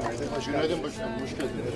Günaydın başkanım, hoş geldiniz.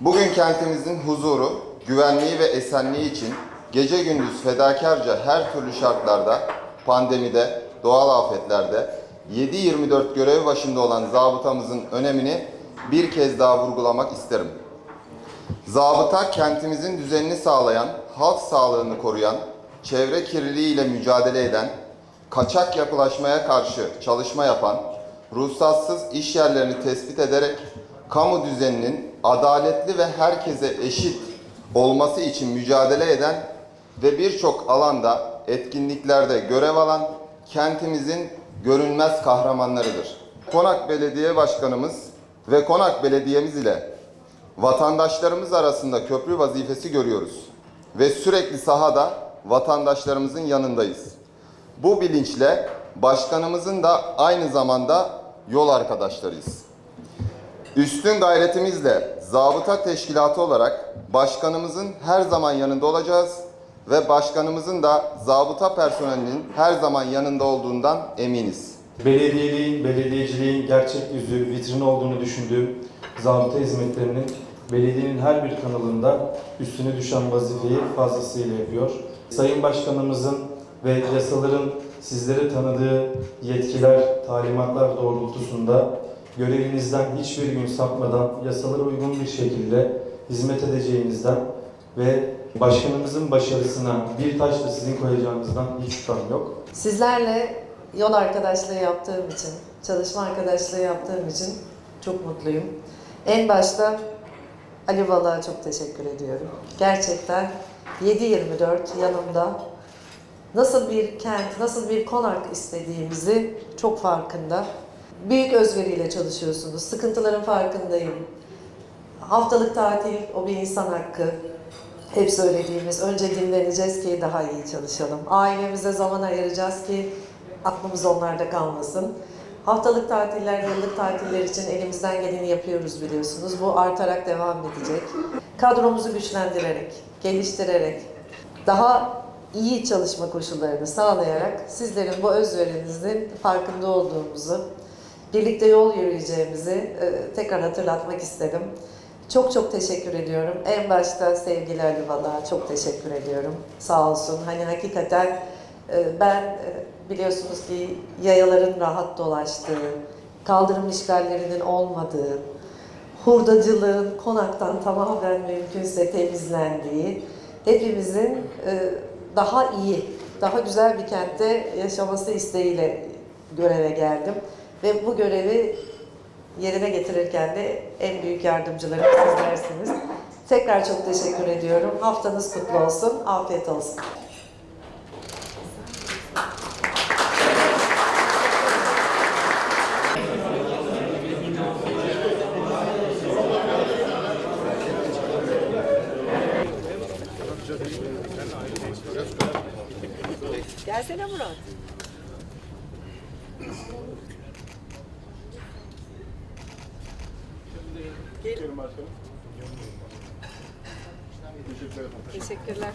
Bugün kentimizin huzuru, güvenliği ve esenliği için gece gündüz fedakarca her türlü şartlarda, pandemide, doğal afetlerde 7-24 görev başında olan zabıtamızın önemini bir kez daha vurgulamak isterim. Zabıta kentimizin düzenini sağlayan, halk sağlığını koruyan, çevre kirliliği mücadele eden, kaçak yapılaşmaya karşı çalışma yapan, ruhsatsız iş yerlerini tespit ederek kamu düzeninin adaletli ve herkese eşit olması için mücadele eden ve birçok alanda etkinliklerde görev alan kentimizin görünmez kahramanlarıdır. Konak Belediye Başkanımız ve Konak Belediyemiz ile vatandaşlarımız arasında köprü vazifesi görüyoruz ve sürekli sahada vatandaşlarımızın yanındayız. Bu bilinçle başkanımızın da aynı zamanda yol arkadaşlarıyız. Üstün gayretimizle zabıta teşkilatı olarak başkanımızın her zaman yanında olacağız ve başkanımızın da zabıta personelinin her zaman yanında olduğundan eminiz. Belediyeliğin, belediyeciliğin gerçek yüzü, vitrini olduğunu düşündüğüm zabıta hizmetlerinin belediyenin her bir kanalında üstüne düşen vazifeyi fazlasıyla yapıyor. Sayın Başkanımızın ve yasaların sizlere tanıdığı yetkiler, talimatlar doğrultusunda görevinizden hiçbir gün sapmadan yasalara uygun bir şekilde hizmet edeceğinizden ve başkanımızın başarısına bir taş da sizin koyacağınızdan hiç şüphem yok. Sizlerle yol arkadaşlığı yaptığım için, çalışma arkadaşlığı yaptığım için çok mutluyum. En başta Ali Bala'ya çok teşekkür ediyorum. Gerçekten 7-24 yanımda nasıl bir kent, nasıl bir konak istediğimizi çok farkında. Büyük özveriyle çalışıyorsunuz. Sıkıntıların farkındayım. Haftalık tatil o bir insan hakkı. Hep söylediğimiz önce dinleneceğiz ki daha iyi çalışalım. Ailemize zaman ayıracağız ki aklımız onlarda kalmasın. Haftalık tatiller, yıllık tatiller için elimizden geleni yapıyoruz biliyorsunuz. Bu artarak devam edecek. Kadromuzu güçlendirerek, geliştirerek, daha iyi çalışma koşullarını sağlayarak sizlerin bu özverinizin farkında olduğumuzu, birlikte yol yürüyeceğimizi e, tekrar hatırlatmak istedim. Çok çok teşekkür ediyorum. En başta sevgili Ali Bala'ya çok teşekkür ediyorum. Sağ olsun. Hani hakikaten e, ben e, biliyorsunuz ki yayaların rahat dolaştığı, kaldırım işgallerinin olmadığı, hurdacılığın konaktan tamamen mümkünse temizlendiği, hepimizin daha iyi, daha güzel bir kentte yaşaması isteğiyle göreve geldim. Ve bu görevi yerine getirirken de en büyük yardımcılarım sizlersiniz. Tekrar çok teşekkür ediyorum. Haftanız kutlu olsun. Afiyet olsun. Gelsene Murat. Teşekkürler.